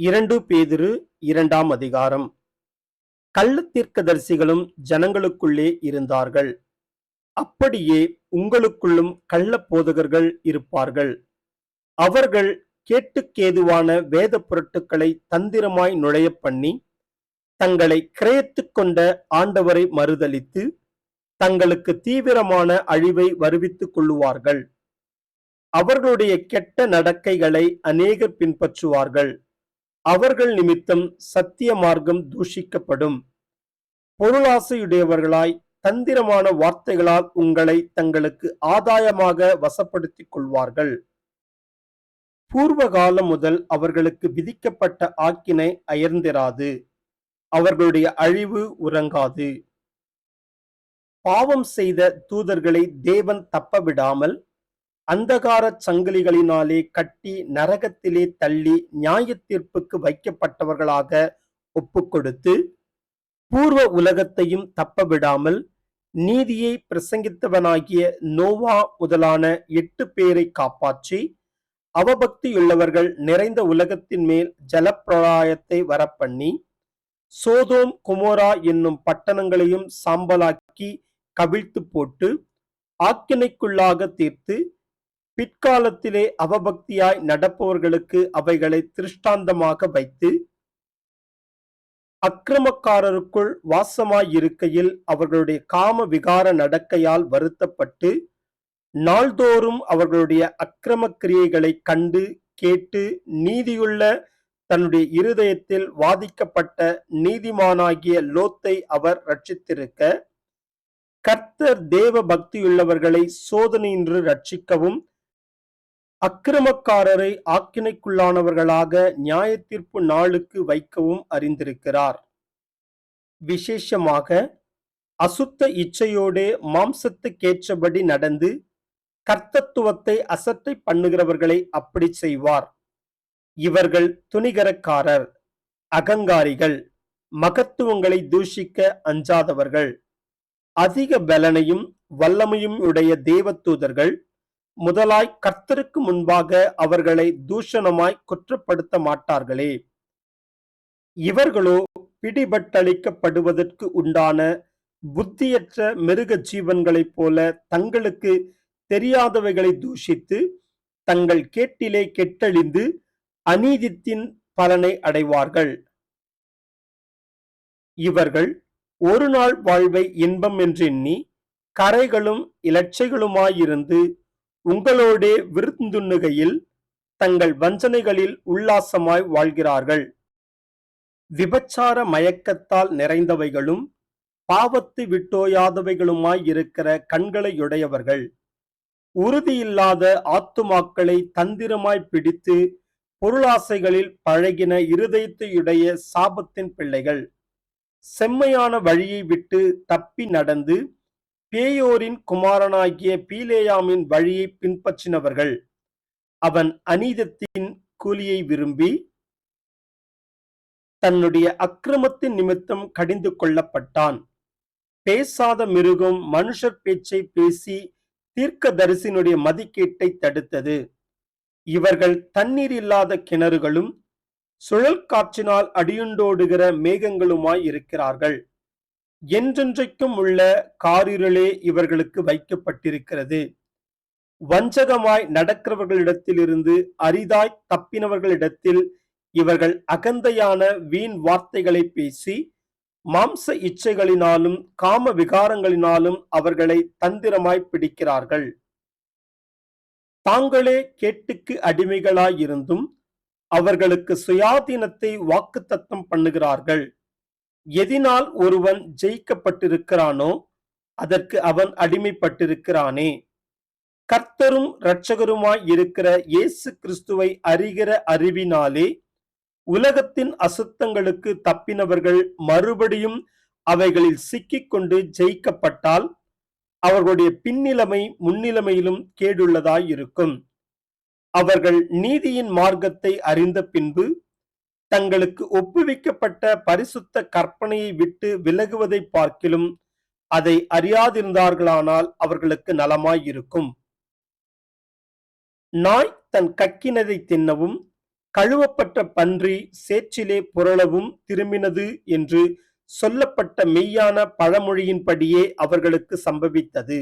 இரண்டு பேதிரு இரண்டாம் அதிகாரம். கள்ளத்தீர்க்கதரிசிகளும் ஜனங்களுக்குள்ளே இருந்தார்கள். அப்படியே உங்களுக்குள்ளும் கள்ள போதகர்கள் இருப்பார்கள். அவர்கள் கேட்டுக்கேதுவான வேத புரட்டுக்களை தந்திரமாய் நுழையப் பண்ணி தங்களை கிரயத்து கொண்ட ஆண்டவரை மறுதலித்து தங்களுக்கு தீவிரமான அழிவை வருவித்துக் கொள்ளுவார்கள். அவர்களுடைய கெட்ட நடக்கைகளை அநேகர் பின்பற்றுவார்கள். அவர்கள் நிமித்தம் சத்திய மார்க்கம் தூஷிக்கப்படும். பொருளாசையுடையவர்களாய் தந்திரமான வார்த்தைகளால் உங்களை தங்களுக்கு ஆதாயமாக வசப்படுத்திக் கொள்வார்கள். பூர்வ காலம் முதல் அவர்களுக்கு விதிக்கப்பட்ட ஆக்கினை அயர்ந்திராது. அவர்களுடைய அழிவு உறங்காது. பாவம் செய்த தூதர்களை தேவன் தப்ப விடாமல் அந்தகாரச் சங்கிலிகளினாலே கட்டி நரகத்திலே தள்ளி நியாய தீர்ப்புக்கு வைக்கப்பட்டவர்களாக ஒப்புக்கொடுத்து பூர்வ உலகத்தையும் தப்ப விடாமல் நீதியை பிரசங்கித்தவனாகிய நோவா முதலான எட்டு பேரை காப்பாற்றி அவபக்தியுள்ளவர்கள் நிறைந்த உலகத்தின் மேல் ஜலப்பிரளாயத்தை வரப்பண்ணி சோதோம் குமோரா என்னும் பட்டணங்களையும் சாம்பலாக்கி கவிழ்த்து போட்டு ஆக்கினைக்குள்ளாக தீர்த்து பிற்காலத்திலே அவபக்தியாய் நடப்பவர்களுக்கு அவைகளை திருஷ்டாந்தமாக வைத்து அக்கிரமக்காரருக்குள் வாசமாயிருக்கையில் அவர்களுடைய காம விகார நடக்கையால் வருத்தப்பட்டு நாள்தோறும் அவர்களுடைய அக்கிரம கிரியைகளை கண்டு கேட்டு நீதியுள்ள தன்னுடைய இருதயத்தில் வாதிக்கப்பட்ட நீதிமானாகிய லோத்தை அவர் ரட்சித்திருக்க கர்த்தர் தேவ பக்தியுள்ளவர்களை சோதனையின்றி ரட்சிக்கவும் அக்கிரமக்காரரை ஆக்கினைக்குள்ளானவர்களாக நியாய தீர்ப்பு நாளுக்கு வைக்கவும் அறிந்திருக்கிறார். விசேஷமாக அசுத்த இச்சையோடே மாம்சத்துக்கேற்றபடி நடந்து கர்த்தத்துவத்தை அசட்டை பண்ணுகிறவர்களை அப்படி செய்வார். இவர்கள் துணிகரக்காரர் அகங்காரிகள் மகத்துவங்களை தூஷிக்க அஞ்சாதவர்கள். அதிக பலனையும் வல்லமையும் உடைய தேவதூதர்கள் முதலாய் கர்த்தருக்கு முன்பாக அவர்களை தூஷணமாய் குற்றப்படுத்த மாட்டார்களே. இவர்களோ பிடிபட்டளிக்கப்படுவதற்கு உண்டான புத்தியற்ற மிருக ஜீவன்களைப் போல தங்களுக்கு தெரியாதவைகளை தூஷித்து தங்கள் கேட்டிலே கெட்டழிந்து அநீதித்தின் பலனை அடைவார்கள். இவர்கள் ஒரு நாள் வாழ்வை இன்பம் என்றெண்ணி கரைகளும் இலட்சைகளுமாயிருந்து உங்களோடே விருந்துண்ணுகையில் தங்கள் வஞ்சனைகளில் உல்லாசமாய் வாழ்கிறார்கள். விபச்சார மயக்கத்தால் நிறைந்தவைகளும் பாவத்து விட்டோயாதவைகளுமாய் இருக்கிற கண்களையுடையவர்கள் உறுதியில்லாத ஆத்துமாக்களை தந்திரமாய் பிடித்து பொருளாசைகளில் பழகின இருதயத்தையுடைய சாபத்தின் பிள்ளைகள். செம்மையான வழியை விட்டு தப்பி நடந்து பேயோரின் குமாரனாகிய பீலேயாமின் வழியை பின்பற்றினவர்கள். அவன் அநீதத்தின் கூலியை விரும்பி தன்னுடைய அக்கிரமத்தின் நிமித்தம் கடிந்து கொள்ளப்பட்டான். பேசாத மிருகம் மனுஷர் பேச்சை பேசி தீர்க்க தரிசினுடைய மதிக்கீட்டை தடுத்தது. இவர்கள் தண்ணீர் இல்லாத கிணறுகளும் சுழல் காற்றினால் அடியுண்டோடுகிற மேகங்களுமாய் இருக்கிறார்கள். என்றென்றைக்கும் உள்ள காரிருளே இவர்களுக்கு வைக்கப்பட்டிருக்கிறது. வஞ்சகமாய் நடக்கிறவர்களிடத்திலிருந்து அரிதாய் தப்பினவர்களிடத்தில் இவர்கள் அகந்தையான வீண் வார்த்தைகளை பேசி மாம்ச இச்சைகளினாலும் காம விகாரங்களினாலும் அவர்களை தந்திரமாய் பிடிக்கிறார்கள். தாங்களே கேட்டுக்கு அடிமைகளாயிருந்தும் அவர்களுக்கு சுயாதீனத்தை வாக்குத்தத்தம் பண்ணுகிறார்கள். எதினால் ஒருவன் ஜெயிக்கப்பட்டிருக்கிறானோ அதற்கு அவன் அடிமைப்பட்டிருக்கிறானே. கர்த்தரும் இரட்சகருமாய் இருக்கிற இயேசு கிறிஸ்துவை அறிகிற அறிவினாலே உலகத்தின் அசுத்தங்களுக்கு தப்பினவர்கள் மறுபடியும் அவைகளில் சிக்கிக்கொண்டு ஜெயிக்கப்பட்டால் அவர்களுடைய பின்னிலைமை முன்னிலைமையிலும் கேடுள்ளதாய் இருக்கும் அவர்கள் நீதியின் மார்க்கத்தை அறிந்த பின்பு தங்களுக்கு ஒப்புவிக்கப்பட்ட பரிசுத்த கற்பனையை விட்டு விலகுவதை பார்க்கிலும் அதை அறியாதிருந்தார்களானால் அவர்களுக்கு நலமாயிருக்கும். நாய் தன் கக்கினதை தின்னவும் கழுவப்பட்ட பன்றி சேற்றிலே புரளவும் திரும்பினது என்று சொல்லப்பட்ட மெய்யான பழமொழியின்படியே அவர்களுக்கு சம்பவித்தது.